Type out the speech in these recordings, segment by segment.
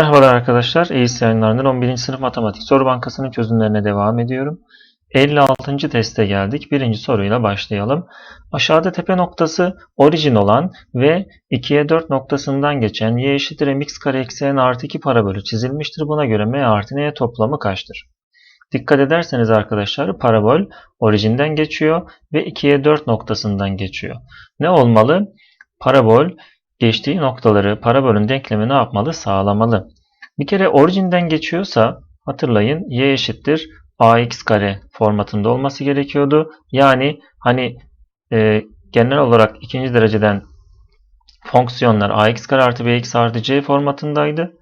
Merhabalar arkadaşlar. EYS yayınlarından 11. sınıf matematik soru bankasının çözümlerine devam ediyorum. 56. teste geldik. Birinci soruyla başlayalım. Aşağıda tepe noktası orijin olan ve 2'ye 4 noktasından geçen y eşittir mx kare eksi n artı 2 parabolü çizilmiştir. Buna göre m artı n toplamı kaçtır? Dikkat ederseniz arkadaşlar parabol orijinden geçiyor ve 2'ye 4 noktasından geçiyor. Ne olmalı? Parabol geçtiği noktaları parabolün denklemi ne yapmalı? Sağlamalı. Bir kere orijinden geçiyorsa hatırlayın y eşittir ax kare formatında olması gerekiyordu. Yani hani e, genel olarak ikinci dereceden fonksiyonlar ax kare artı bx artı c formatındaydı.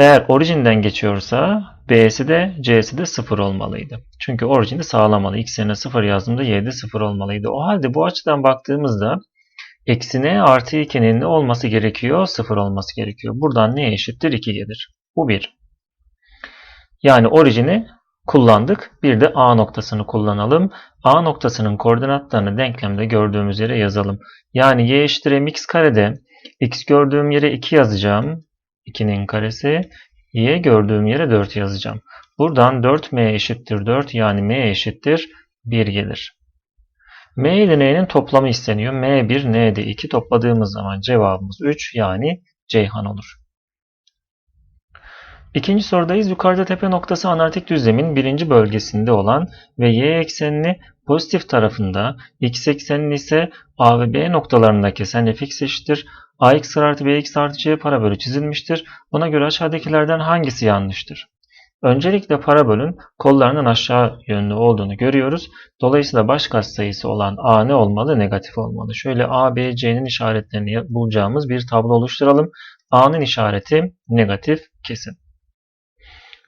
Eğer orijinden geçiyorsa b'si de c'si de 0 olmalıydı. Çünkü orijini sağlamalı. x yerine 0 yazdığımda y'de 0 olmalıydı. O halde bu açıdan baktığımızda Eksi n artı 2'nin ne olması gerekiyor? 0 olması gerekiyor. Buradan ne eşittir? 2 gelir. Bu 1. Yani orijini kullandık. Bir de A noktasını kullanalım. A noktasının koordinatlarını denklemde gördüğümüz yere yazalım. Yani y eşittir mx karede x gördüğüm yere 2 yazacağım. 2'nin karesi. y gördüğüm yere 4 yazacağım. Buradan 4m eşittir 4 yani m eşittir 1 gelir. M ile N'nin toplamı isteniyor. M1, N'de 2 topladığımız zaman cevabımız 3 yani Ceyhan olur. İkinci sorudayız. Yukarıda tepe noktası analitik düzlemin birinci bölgesinde olan ve y eksenini pozitif tarafında, x eksenini ise a ve b noktalarında kesen fx eşittir. ax artı bx artı c parabolü çizilmiştir. Buna göre aşağıdakilerden hangisi yanlıştır? Öncelikle parabolün kollarının aşağı yönlü olduğunu görüyoruz. Dolayısıyla baş katsayısı olan A ne olmalı? Negatif olmalı. Şöyle A, B, C'nin işaretlerini bulacağımız bir tablo oluşturalım. A'nın işareti negatif kesin.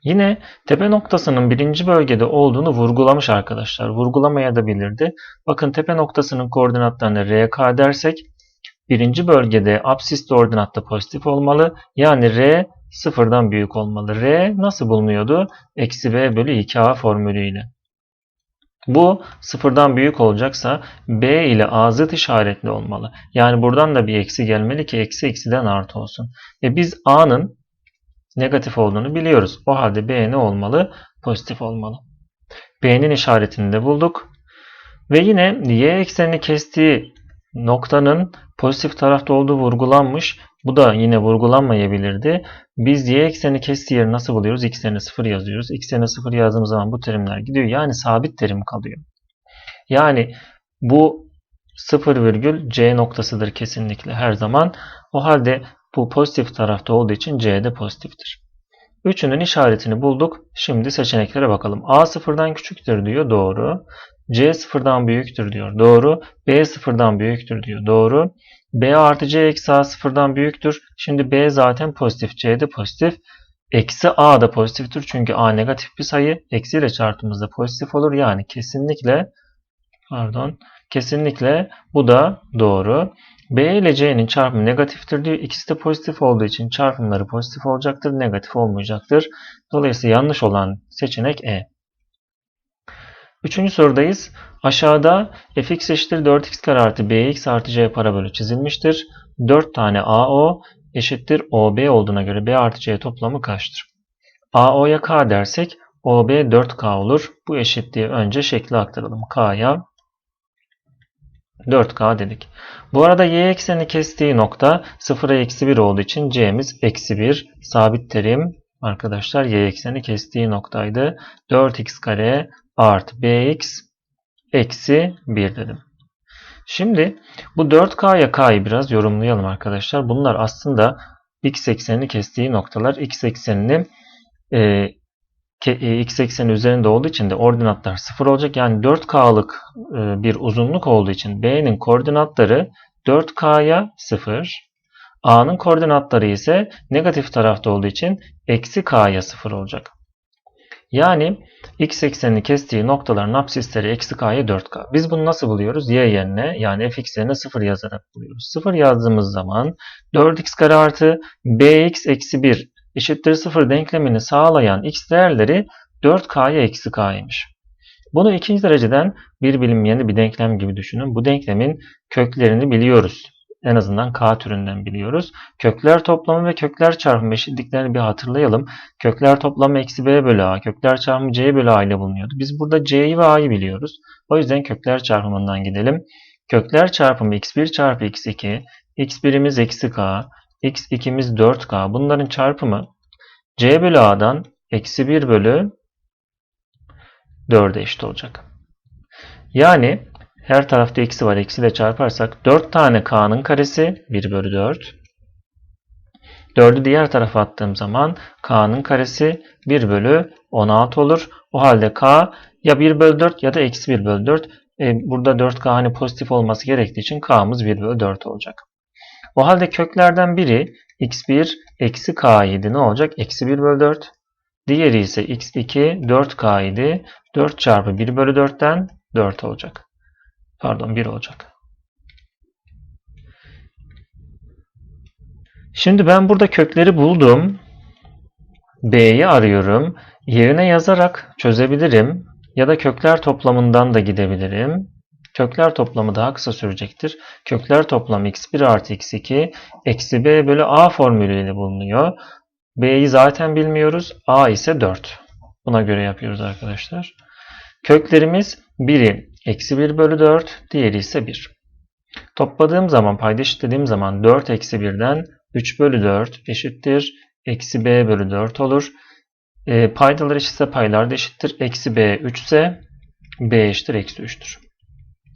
Yine tepe noktasının birinci bölgede olduğunu vurgulamış arkadaşlar. Vurgulamaya da bilirdi. Bakın tepe noktasının koordinatlarını RK dersek birinci bölgede absis ordinatta pozitif olmalı. Yani R sıfırdan büyük olmalı. R nasıl bulunuyordu? Eksi B bölü 2A formülüyle. Bu sıfırdan büyük olacaksa B ile A zıt işaretli olmalı. Yani buradan da bir eksi gelmeli ki eksi eksiden artı olsun. E biz A'nın negatif olduğunu biliyoruz. O halde B ne olmalı? Pozitif olmalı. B'nin işaretini de bulduk. Ve yine y eksenini kestiği noktanın pozitif tarafta olduğu vurgulanmış. Bu da yine vurgulanmayabilirdi. Biz y ekseni kestiği yeri nasıl buluyoruz? x yerine 0 yazıyoruz. x yerine 0 yazdığımız zaman bu terimler gidiyor. Yani sabit terim kalıyor. Yani bu 0 virgül c noktasıdır kesinlikle her zaman. O halde bu pozitif tarafta olduğu için c de pozitiftir. Üçünün işaretini bulduk. Şimdi seçeneklere bakalım. A sıfırdan küçüktür diyor. Doğru. C sıfırdan büyüktür diyor. Doğru. B sıfırdan büyüktür diyor. Doğru. B artı C eksi A sıfırdan büyüktür. Şimdi B zaten pozitif. C de pozitif. Eksi A da pozitiftir. Çünkü A negatif bir sayı. Eksi ile çarptığımızda pozitif olur. Yani kesinlikle pardon kesinlikle bu da doğru. B ile C'nin çarpımı negatiftir diyor. İkisi de pozitif olduğu için çarpımları pozitif olacaktır. Negatif olmayacaktır. Dolayısıyla yanlış olan seçenek E. Üçüncü sorudayız. Aşağıda fx eşittir 4x kare artı bx artı c parabolü çizilmiştir. 4 tane AO eşittir OB olduğuna göre B artı C toplamı kaçtır? AO'ya K dersek OB 4K olur. Bu eşitliği önce şekli aktaralım. K'ya 4K dedik. Bu arada y ekseni kestiği nokta 0'a eksi 1 olduğu için c'miz eksi 1. Sabit terim arkadaşlar y ekseni kestiği noktaydı. 4x kare artı bx eksi 1 dedim. Şimdi bu 4K'ya K'yı biraz yorumlayalım arkadaşlar. Bunlar aslında x eksenini kestiği noktalar. x eksenini e, e, x ekseni üzerinde olduğu için de ordinatlar 0 olacak. Yani 4K'lık e, bir uzunluk olduğu için B'nin koordinatları 4K'ya 0. A'nın koordinatları ise negatif tarafta olduğu için eksi K'ya 0 olacak. Yani x eksenini kestiği noktaların absisleri eksi k'ya 4k. Biz bunu nasıl buluyoruz? y yerine yani fx yerine 0 yazarak buluyoruz. 0 yazdığımız zaman 4x kare artı bx eksi 1 eşittir 0 denklemini sağlayan x değerleri 4k'ya eksi k'ymış. Bunu ikinci dereceden bir bilinmeyen bir denklem gibi düşünün. Bu denklemin köklerini biliyoruz. En azından K türünden biliyoruz. Kökler toplamı ve kökler çarpımı eşitliklerini bir hatırlayalım. Kökler toplamı eksi b bölü a, kökler çarpımı c bölü a ile bulunuyordu. Biz burada c'yi ve a'yı biliyoruz. O yüzden kökler çarpımından gidelim. Kökler çarpımı x1 çarpı x2, x1'imiz eksi k, x2'miz 4k. Bunların çarpımı c bölü a'dan eksi 1 bölü 4'e eşit olacak. Yani her tarafta eksi var. Eksiyle çarparsak 4 tane k'nın karesi 1 bölü 4. 4'ü diğer tarafa attığım zaman k'nın karesi 1 bölü 16 olur. O halde k ya 1 bölü 4 ya da eksi 1 bölü 4. E, burada 4k hani pozitif olması gerektiği için k'mız 1 bölü 4 olacak. O halde köklerden biri x1 eksi k idi. Ne olacak? Eksi 1 bölü 4. Diğeri ise x2 4k idi. 4 çarpı 1 bölü 4'ten 4 olacak. Pardon 1 olacak. Şimdi ben burada kökleri buldum. B'yi arıyorum. Yerine yazarak çözebilirim. Ya da kökler toplamından da gidebilirim. Kökler toplamı daha kısa sürecektir. Kökler toplamı x1 artı x2 eksi b bölü a formülüyle bulunuyor. B'yi zaten bilmiyoruz. A ise 4. Buna göre yapıyoruz arkadaşlar. Köklerimiz biri eksi 1 bölü 4, diğeri ise 1. Topladığım zaman, payda eşitlediğim zaman 4 eksi 1'den 3 bölü 4 eşittir. Eksi b bölü 4 olur. E, paydalar eşitse paylar da eşittir. Eksi b 3 ise b eşittir eksi 3'tür.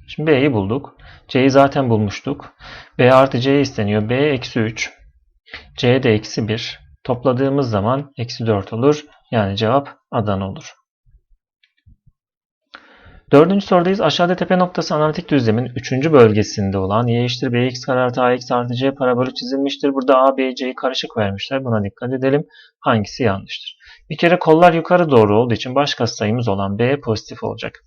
Şimdi b'yi bulduk. c'yi zaten bulmuştuk. b artı c isteniyor. b eksi 3. c de eksi 1. Topladığımız zaman eksi 4 olur. Yani cevap Adana olur. Dördüncü sorudayız. Aşağıda tepe noktası analitik düzlemin üçüncü bölgesinde olan y eşittir bx kare artı ax artı c parabolü çizilmiştir. Burada a, b, c'yi karışık vermişler. Buna dikkat edelim. Hangisi yanlıştır? Bir kere kollar yukarı doğru olduğu için baş katsayımız olan b pozitif olacak.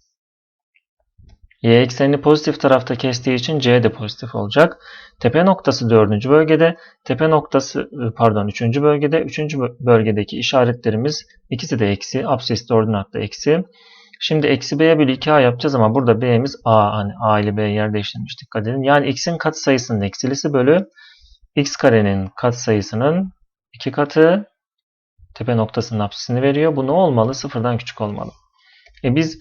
Y eksenini pozitif tarafta kestiği için C de pozitif olacak. Tepe noktası dördüncü bölgede, tepe noktası pardon üçüncü bölgede, üçüncü bölgedeki işaretlerimiz ikisi de eksi, absis ordinatta eksi. Şimdi eksi b bölü 2a yapacağız ama burada b'miz a. Hani a ile b yer değiştirmiş dikkat edin. Yani x'in katsayısının eksilisi bölü x karenin katsayısının 2 katı tepe noktasının apsisini veriyor. Bu ne olmalı? Sıfırdan küçük olmalı. E biz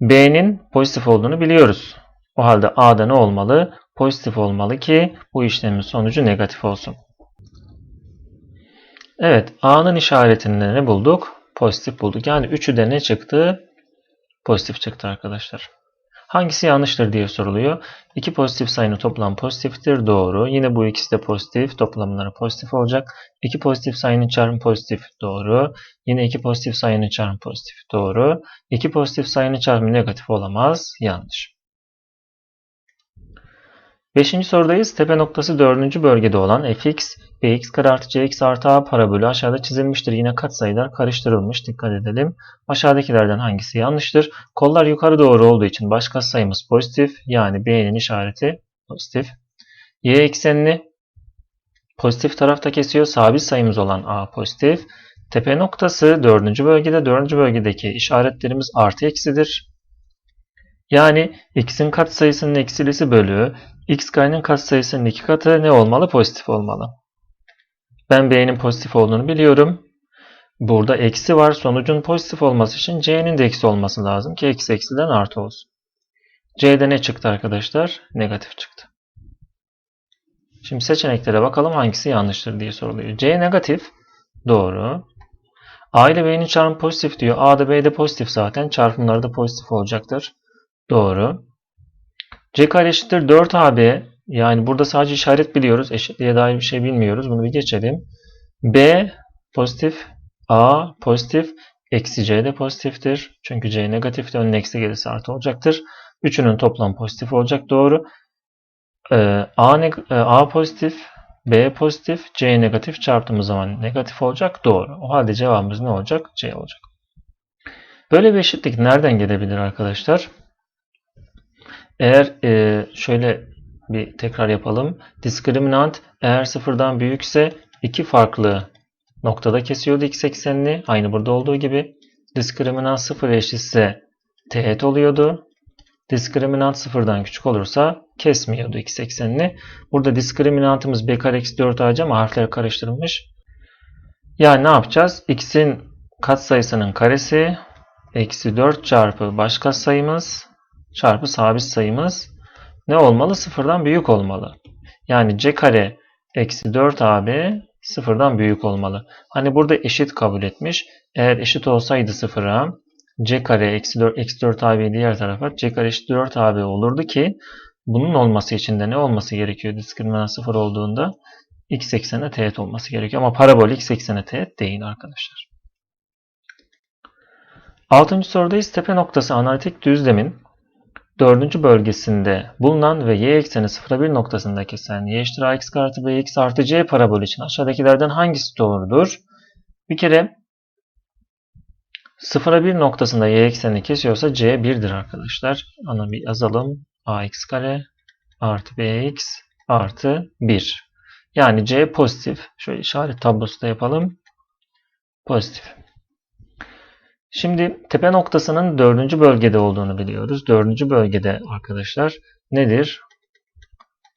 b'nin pozitif olduğunu biliyoruz. O halde a'da ne olmalı? Pozitif olmalı ki bu işlemin sonucu negatif olsun. Evet a'nın işaretinde ne bulduk? Pozitif bulduk. Yani 3'ü de ne çıktı? Pozitif çıktı arkadaşlar. Hangisi yanlıştır diye soruluyor. İki pozitif sayının toplam pozitiftir. Doğru. Yine bu ikisi de pozitif. Toplamları pozitif olacak. İki pozitif sayının çarpımı pozitif. Doğru. Yine iki pozitif sayının çarpımı pozitif. Doğru. İki pozitif sayının çarpımı negatif olamaz. Yanlış. Beşinci sorudayız. Tepe noktası dördüncü bölgede olan fx, bx kare cx artı a parabolü aşağıda çizilmiştir. Yine katsayılar karıştırılmış. Dikkat edelim. Aşağıdakilerden hangisi yanlıştır? Kollar yukarı doğru olduğu için baş katsayımız pozitif. Yani b'nin işareti pozitif. y eksenini pozitif tarafta kesiyor. Sabit sayımız olan a pozitif. Tepe noktası dördüncü bölgede. Dördüncü bölgedeki işaretlerimiz artı eksidir. Yani x'in katsayısının eksilisi bölü x karenin katsayısının iki katı ne olmalı? Pozitif olmalı. Ben b'nin pozitif olduğunu biliyorum. Burada eksi var. Sonucun pozitif olması için c'nin de eksi olması lazım ki eksi eksiden artı olsun. c'de ne çıktı arkadaşlar? Negatif çıktı. Şimdi seçeneklere bakalım hangisi yanlıştır diye soruluyor. c negatif. Doğru. a ile b'nin çarpımı pozitif diyor. a da b de pozitif zaten. Çarpımları da pozitif olacaktır. Doğru. C kare eşittir 4AB. Yani burada sadece işaret biliyoruz. Eşitliğe dair bir şey bilmiyoruz. Bunu bir geçelim. B pozitif. A pozitif. Eksi C de pozitiftir. Çünkü C negatifti. Önüne eksi gelirse artı olacaktır. Üçünün toplam pozitif olacak. Doğru. Ee, A, A pozitif. B pozitif. C negatif çarptığımız zaman negatif olacak. Doğru. O halde cevabımız ne olacak? C olacak. Böyle bir eşitlik nereden gelebilir arkadaşlar? Eğer e, şöyle bir tekrar yapalım. Diskriminant eğer sıfırdan büyükse iki farklı noktada kesiyordu x eksenini. Aynı burada olduğu gibi. Diskriminant sıfır eşitse teğet oluyordu. Diskriminant sıfırdan küçük olursa kesmiyordu x eksenini. Burada diskriminantımız b kare eksi 4 ac ama harfler karıştırılmış. Yani ne yapacağız? x'in katsayısının karesi eksi 4 çarpı baş katsayımız çarpı sabit sayımız ne olmalı? Sıfırdan büyük olmalı. Yani c kare eksi 4ab sıfırdan büyük olmalı. Hani burada eşit kabul etmiş. Eğer eşit olsaydı sıfıra c kare eksi 4, eksi 4 ab diğer tarafa c kare eşit 4 ab olurdu ki bunun olması için de ne olması gerekiyor? Diskriminant sıfır olduğunda x eksene teğet olması gerekiyor. Ama parabol x eksene teğet değil arkadaşlar. Altıncı sorudayız. Tepe noktası analitik düzlemin dördüncü bölgesinde bulunan ve y ekseni 0'a 1 noktasında kesen y eşittir ax artı bx artı c parabol için aşağıdakilerden hangisi doğrudur? Bir kere 0'a 1 noktasında y eksenini kesiyorsa c 1'dir arkadaşlar. Onu bir yazalım. ax kare artı bx artı 1. Yani c pozitif. Şöyle işaret tablosu da yapalım. Pozitif. Şimdi tepe noktasının dördüncü bölgede olduğunu biliyoruz. Dördüncü bölgede arkadaşlar nedir?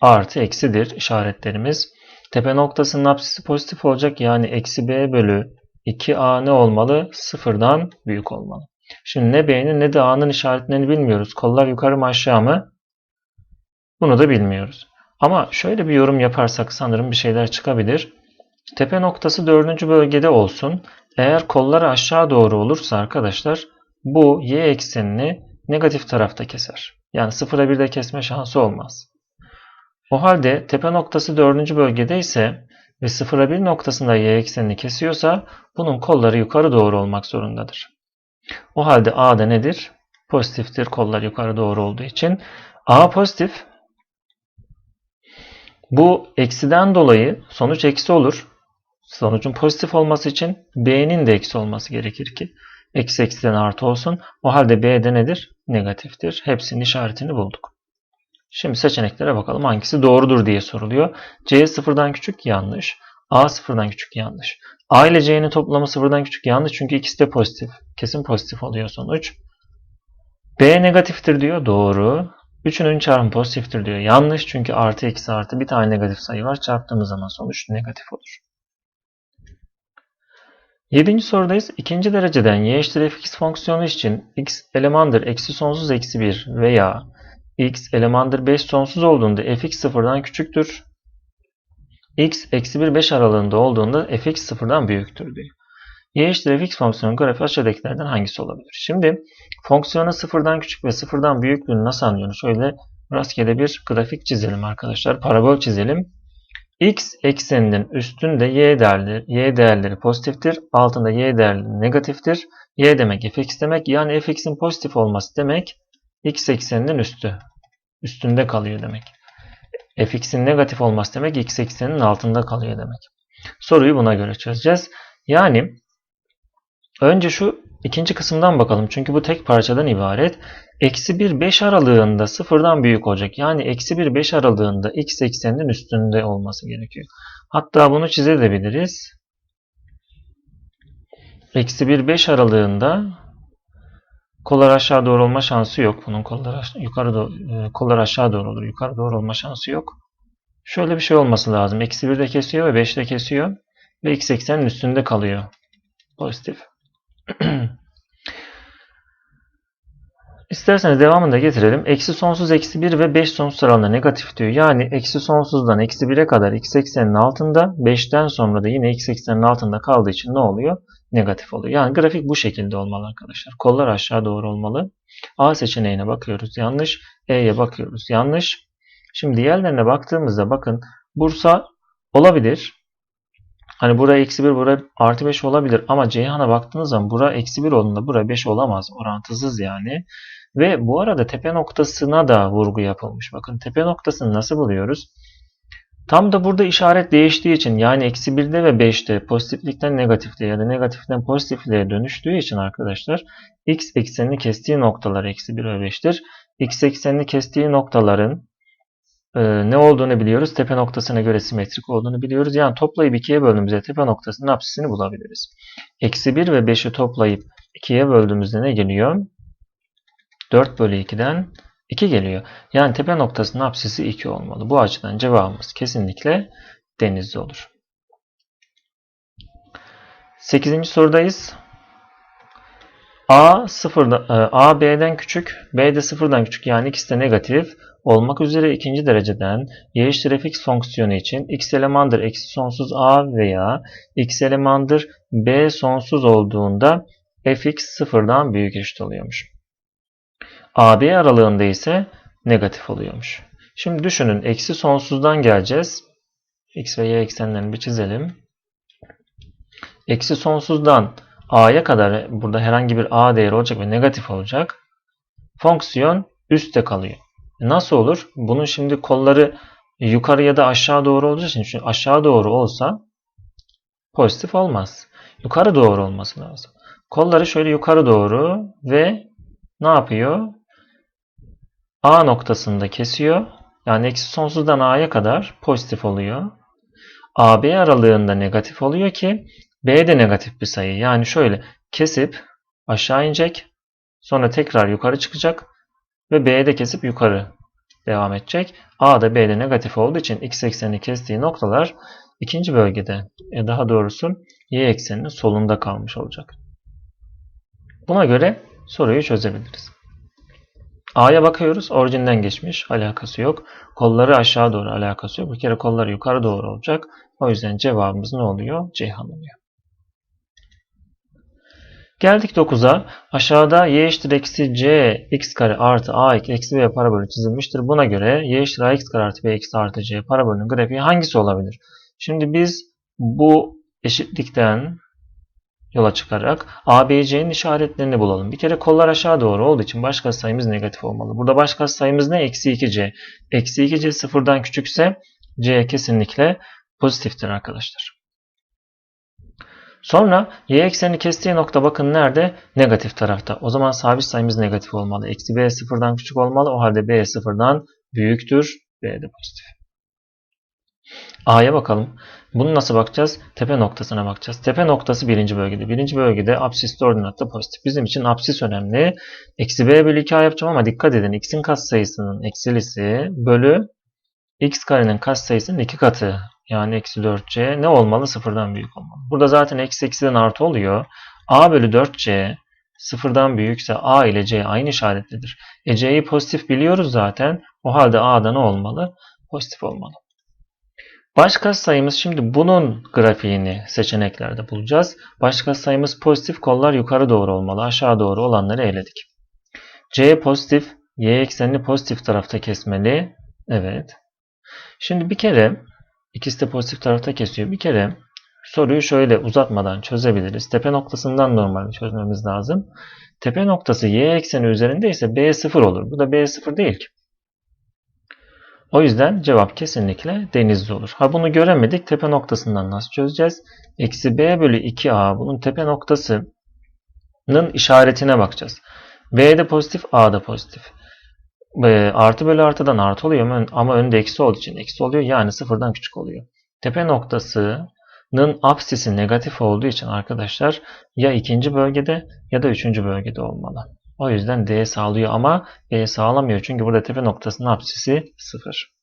Artı eksidir işaretlerimiz. Tepe noktasının apsisi pozitif olacak. Yani eksi b bölü 2a ne olmalı? Sıfırdan büyük olmalı. Şimdi ne b'nin ne de a'nın işaretlerini bilmiyoruz. Kollar yukarı mı aşağı mı? Bunu da bilmiyoruz. Ama şöyle bir yorum yaparsak sanırım bir şeyler çıkabilir. Tepe noktası dördüncü bölgede olsun. Eğer kollar aşağı doğru olursa arkadaşlar bu y eksenini negatif tarafta keser. Yani 0'a 1'de kesme şansı olmaz. O halde tepe noktası dördüncü bölgede ise ve 0'a 1 noktasında y eksenini kesiyorsa bunun kolları yukarı doğru olmak zorundadır. O halde a da nedir? Pozitiftir kollar yukarı doğru olduğu için. a pozitif. Bu eksiden dolayı sonuç eksi olur. Sonucun pozitif olması için B'nin de eksi olması gerekir ki eksi eksiden artı olsun. O halde B'de nedir? Negatiftir. Hepsinin işaretini bulduk. Şimdi seçeneklere bakalım hangisi doğrudur diye soruluyor. C sıfırdan küçük yanlış. A sıfırdan küçük yanlış. A ile C'nin toplamı sıfırdan küçük yanlış çünkü ikisi de pozitif. Kesin pozitif oluyor sonuç. B negatiftir diyor. Doğru. 3'ünün çarpımı pozitiftir diyor. Yanlış çünkü artı eksi artı bir tane negatif sayı var. Çarptığımız zaman sonuç negatif olur. Yedinci sorudayız. İkinci dereceden y eşittir fx fonksiyonu için x elemandır eksi sonsuz eksi 1 veya x elemandır 5 sonsuz olduğunda fx sıfırdan küçüktür. x eksi 1 5 aralığında olduğunda fx sıfırdan büyüktür diyor. y eşittir fx fonksiyonun grafiği aşağıdakilerden hangisi olabilir? Şimdi fonksiyonu sıfırdan küçük ve sıfırdan büyüklüğünü nasıl anlıyoruz? Şöyle rastgele bir grafik çizelim arkadaşlar. Parabol çizelim x ekseninin üstünde y değerleri, y değerleri pozitiftir. Altında y değerleri negatiftir. y demek fx demek. Yani fx'in pozitif olması demek x ekseninin üstü. Üstünde kalıyor demek. fx'in negatif olması demek x ekseninin altında kalıyor demek. Soruyu buna göre çözeceğiz. Yani önce şu ikinci kısımdan bakalım. Çünkü bu tek parçadan ibaret. Eksi 1 5 aralığında sıfırdan büyük olacak. Yani eksi 1 5 aralığında x ekseninin üstünde olması gerekiyor. Hatta bunu çizebiliriz. Eksi 1 5 aralığında kollar aşağı doğru olma şansı yok. Bunun kollar yukarı doğru, kollar aşağı doğru olur. Yukarı doğru olma şansı yok. Şöyle bir şey olması lazım. Eksi 1 de kesiyor ve 5 de kesiyor. Ve x eksenin üstünde kalıyor. Pozitif. İsterseniz devamını getirelim. Eksi sonsuz eksi 1 ve 5 sonsuz aralığında negatif diyor. Yani eksi sonsuzdan eksi 1'e kadar x eksenin altında 5'ten sonra da yine x eksenin altında kaldığı için ne oluyor? Negatif oluyor. Yani grafik bu şekilde olmalı arkadaşlar. Kollar aşağı doğru olmalı. A seçeneğine bakıyoruz. Yanlış. E'ye bakıyoruz. Yanlış. Şimdi diğerlerine baktığımızda bakın Bursa olabilir. Hani buraya eksi 1, buraya artı 5 olabilir. Ama Ceyhan'a baktığınız zaman buraya eksi 1 olduğunda buraya 5 olamaz. Orantısız yani. Ve bu arada tepe noktasına da vurgu yapılmış. Bakın tepe noktasını nasıl buluyoruz? Tam da burada işaret değiştiği için yani eksi 1'de ve 5'te pozitiflikten negatifliğe ya da negatiften pozitifliğe dönüştüğü için arkadaşlar x eksenini kestiği noktalar eksi 1 ve 5'tir. x eksenini kestiği noktaların e, ne olduğunu biliyoruz. Tepe noktasına göre simetrik olduğunu biliyoruz. Yani toplayıp 2'ye böldüğümüzde tepe noktasının apsisini bulabiliriz. Eksi 1 ve 5'i toplayıp 2'ye böldüğümüzde ne geliyor? 4 bölü 2'den 2 geliyor. Yani tepe noktasının apsisi 2 olmalı. Bu açıdan cevabımız kesinlikle denizli olur. 8. sorudayız. A sıfırda, e, A B'den küçük, B de sıfırdan küçük yani ikisi de negatif olmak üzere ikinci dereceden y fx fonksiyonu için x elemandır eksi sonsuz a veya x elemandır b sonsuz olduğunda fx sıfırdan büyük eşit oluyormuş. AB aralığında ise negatif oluyormuş. Şimdi düşünün eksi sonsuzdan geleceğiz. x ve y eksenlerini bir çizelim. Eksi sonsuzdan a'ya kadar burada herhangi bir a değeri olacak ve negatif olacak. Fonksiyon üstte kalıyor. Nasıl olur? Bunun şimdi kolları yukarı ya da aşağı doğru olacağı için çünkü aşağı doğru olsa pozitif olmaz. Yukarı doğru olması lazım. Kolları şöyle yukarı doğru ve ne yapıyor? A noktasında kesiyor. Yani eksi sonsuzdan A'ya kadar pozitif oluyor. AB aralığında negatif oluyor ki B de negatif bir sayı. Yani şöyle kesip aşağı inecek. Sonra tekrar yukarı çıkacak. Ve B'ye de kesip yukarı devam edecek. A da B'de negatif olduğu için x eksenini kestiği noktalar ikinci bölgede e daha doğrusu y ekseninin solunda kalmış olacak. Buna göre soruyu çözebiliriz. A'ya bakıyoruz. Orijinden geçmiş. Alakası yok. Kolları aşağı doğru alakası yok. Bir kere kolları yukarı doğru olacak. O yüzden cevabımız ne oluyor? Ceyhan oluyor. Geldik 9'a. Aşağıda y eşittir eksi c x kare artı a eksi b parabolü çizilmiştir. Buna göre y eşittir a x kare artı b eksi artı c parabolünün grafiği hangisi olabilir? Şimdi biz bu eşitlikten yola çıkarak a, b, c'nin işaretlerini bulalım. Bir kere kollar aşağı doğru olduğu için baş sayımız negatif olmalı. Burada baş sayımız ne? Eksi 2c. Eksi 2c sıfırdan küçükse c kesinlikle pozitiftir arkadaşlar. Sonra y eksenini kestiği nokta bakın nerede? Negatif tarafta. O zaman sabit sayımız negatif olmalı. Eksi b sıfırdan küçük olmalı. O halde b sıfırdan büyüktür. b de pozitif. A'ya bakalım. Bunu nasıl bakacağız? Tepe noktasına bakacağız. Tepe noktası birinci bölgede. Birinci bölgede absisli ordinatta pozitif. Bizim için absis önemli. Eksi b bölü 2a yapacağım ama dikkat edin. x'in katsayısının eksilisi bölü x karenin katsayısının iki katı. Yani eksi 4c ne olmalı? Sıfırdan büyük olmalı. Burada zaten eksi eksiden artı oluyor. a bölü 4c sıfırdan büyükse a ile c aynı işaretlidir. E c'yi pozitif biliyoruz zaten. O halde a'da ne olmalı? Pozitif olmalı. Baş sayımız şimdi bunun grafiğini seçeneklerde bulacağız. Baş sayımız pozitif kollar yukarı doğru olmalı. Aşağı doğru olanları eledik. C pozitif. Y eksenini pozitif tarafta kesmeli. Evet. Şimdi bir kere ikisi de pozitif tarafta kesiyor. Bir kere soruyu şöyle uzatmadan çözebiliriz. Tepe noktasından normalde çözmemiz lazım. Tepe noktası y ekseni üzerinde ise b 0 olur. Bu da b 0 değil ki. O yüzden cevap kesinlikle denizli olur. Ha bunu göremedik. Tepe noktasından nasıl çözeceğiz? Eksi b bölü 2a bunun tepe noktasının işaretine bakacağız. b de pozitif, a da pozitif. E, artı bölü artıdan artı oluyor ama önde eksi olduğu için eksi oluyor. Yani sıfırdan küçük oluyor. Tepe noktasının apsisi negatif olduğu için arkadaşlar ya ikinci bölgede ya da üçüncü bölgede olmalı. O yüzden D sağlıyor ama B sağlamıyor. Çünkü burada tepe noktasının apsisi 0.